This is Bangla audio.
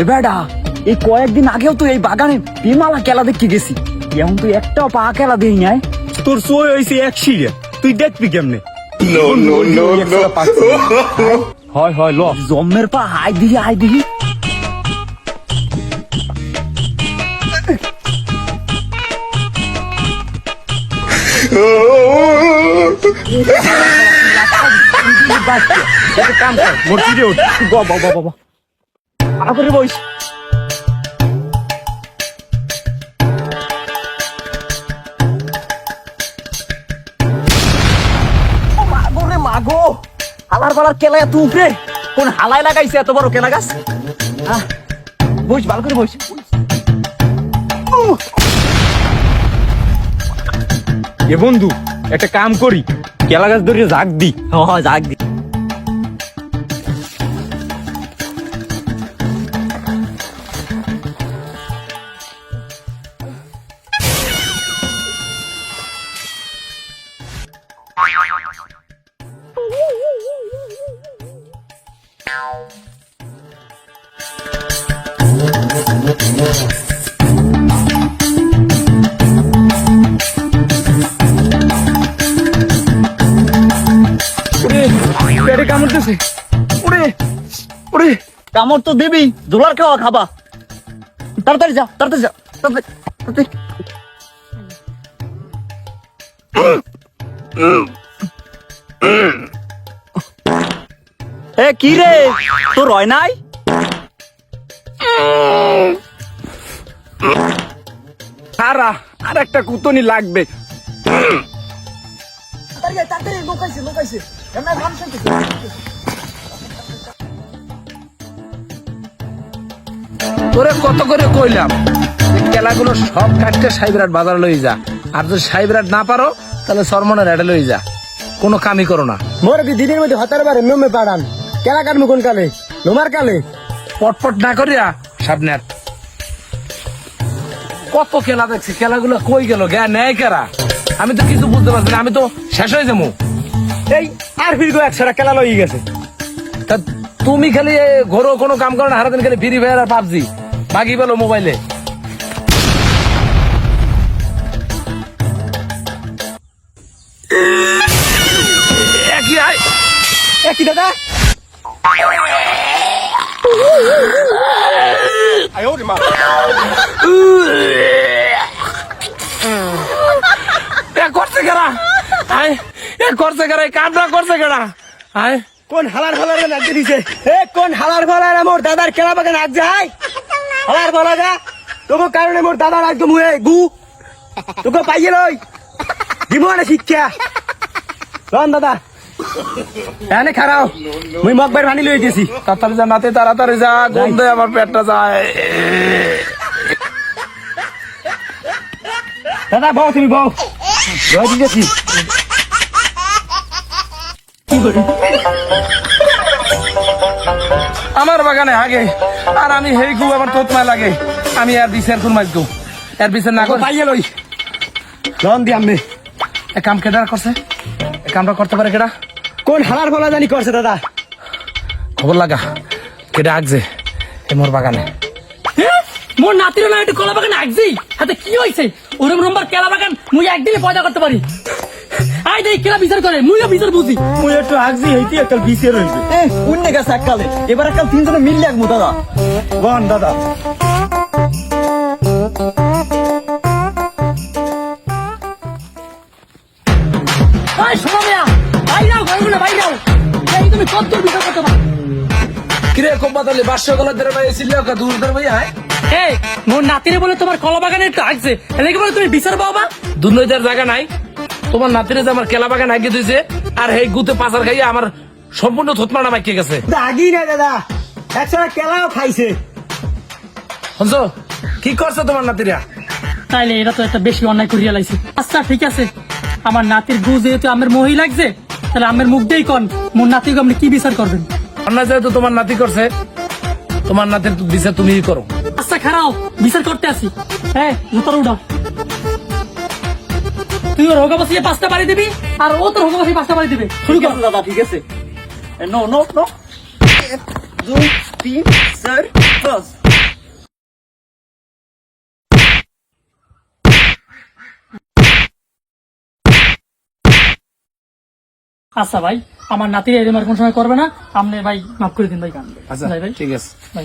এ বেডা এই কয়েকদিন আগেও তো এই বাগানে বিমালা খেলা দেখতে গেছি। এমন তো একটাও পা খেলা দেই নাই। তোর সই হয়েছে এক শিরে। তুই দেখবি কেমনে? হয় হয় ল। জম্মের পা হাই দিহি হাই দিহি। বাবা বাবা বাবা তাড়াতাড়ি বইস মাগো হালার পালার কেলা এত উপরে? কোন হালাই লাগাইছে এত বড় কেলা গাছ? আহ, বইস ভালো করে বইস। এ বন্ধু একটা কাম করি। কেলা গাছ ধরে জাগ দি। হ জাগ দি। পেটে কামড়তেছে। ওরে ওরে। কামড় তো দিবি দোলার খাওয়া খাবা। তাড়াতাড়ি যা তাড়াতাড়ি যা তাড়াতাড়ি। এ, কি রে? তোর রয় নাই? সারা আর একটা কুতনি লাগবে। তোরে কত করে কইলাম? খেলাগুলো সব কাটতে সাইবরাট বাজার লই যা। আর যদি সাইবরাট না পারো, তাহলে সরমনের এডে লই যা। কোনো কামই করো না। মোর দি দিনের মধ্যে হতার বারে নমে পাড়ান? কেলা কাটমু কোন কালে? লোমার কালে? পটপট না করিয়া সামনে কত খেলা দেখছি খেলাগুলো কই গেল? জ্ঞান নেয় কেরা? আমি তো কিছু বুঝতে পারছি না আমি তো শেষ হয়ে যাব। এই আর ফির গো একসারা কেলা লই গেছে। তা তুমি খালি ঘরো কোনো কাম করো না হারাদিন খালি ফ্রি ফায়ার আর পাবজি। বাকি পেল মোবাইলে। কি দাদা? এ করছে কেরা? আয় এ করছে কেরা? কামটা করছে কেরা? আয়। কোন হালার ফলার নাচতে দিছে? এ কোন হালার ফলার মোর দাদার কেলা বাগান আগ যায়? হালার ফলা যা। তোকে কারণে মোর দাদার একদম হয়ে গু। তোকে পাইয়ে লই। দিব না শিক্ষা। রন দাদা। এনে খারাও মুই মগবার ভানি লই গেছি তাড়াতাড়ি যা নাতে তাড়াতাড়ি যা গন্ধে আমার পেটটা যায়। দাদা বউ তুমি বউ লই দিতেছি আমার বাগানে আগে আর আমি হেই গু আমার তোতমা লাগে। আমি আর বিচার কোন মাছ গু? এর বিচার না করে পাইয়ে লই রন দি আমি এক কাম কেডা করছে এক কামটা করতে পারে কেডা? কোন হালার ফলা জানি করছে দাদা? খবর লাগা? কেডা আগছে এ মোর বাগানে। মোর নাতির না একটু কলা বাগান আগছি হাতে কি হয়েছে ওরম নম্বর কেলা বাগান মুই একদিনে পয়দা করতে পারি। আই দেই কেলা বিচার করে মুইও বিচার বুঝি। মুই একটু আগজি হইতি একটা রইছে। এ উন্নে গেছে এককালে। এবার এককাল তিনজনে মিললে একমু দাদা। বন দাদা। কিরে কম বাদলে বাসা গলা ধরে ভাই ছিল দূর ধরে ভাই আয় এই মোর নাতিরে বলে তোমার কলা বাগানে একটু আগছে এলাকে বলে তুমি বিচার পাবা দুর্নয়তার জায়গা নাই। তোমার নাতিরে যে আমার কেলা বাগান আগে দিয়েছে আর হেই গুতে পাচার খাইয়া আমার সম্পূর্ণ মাইকে গেছে? আগি না দাদা একসাথে কেলাও খাইছে। শুনছো কি করছে তোমার নাতিরা? তাইলে এটা তো একটা বেশি অন্যায় করিয়া লাইছে। আচ্ছা ঠিক আছে। আমার নাতির গু যেহেতু আমার মহি লাগছে তাহলে আমার মুখ দিয়েই কন? মোর নাতিকে আপনি কি বিচার করবেন? অন্যায় যেহেতু তোমার নাতি করছে তোমার নাতির বিচার তুমিই করো। আচ্ছা খারাও বিচার করতে আসি। হ্যাঁ জুতার উঠাও। তুই ওর হোগা বসিয়ে পাঁচটা বাড়ি দিবি আর ও তোর হোগা বসিয়ে পাঁচটা বাড়ি দিবে। শুরু কর। দাদা ঠিক আছে। No no no. দুই তিন চার পাঁচ। আচ্ছা ভাই আমার নাতির এরম আর কোন সময় করবে না? আপনি ভাই মাফ করে দিন ভাই কান আচ্ছা ভাই ঠিক আছে। ভাই,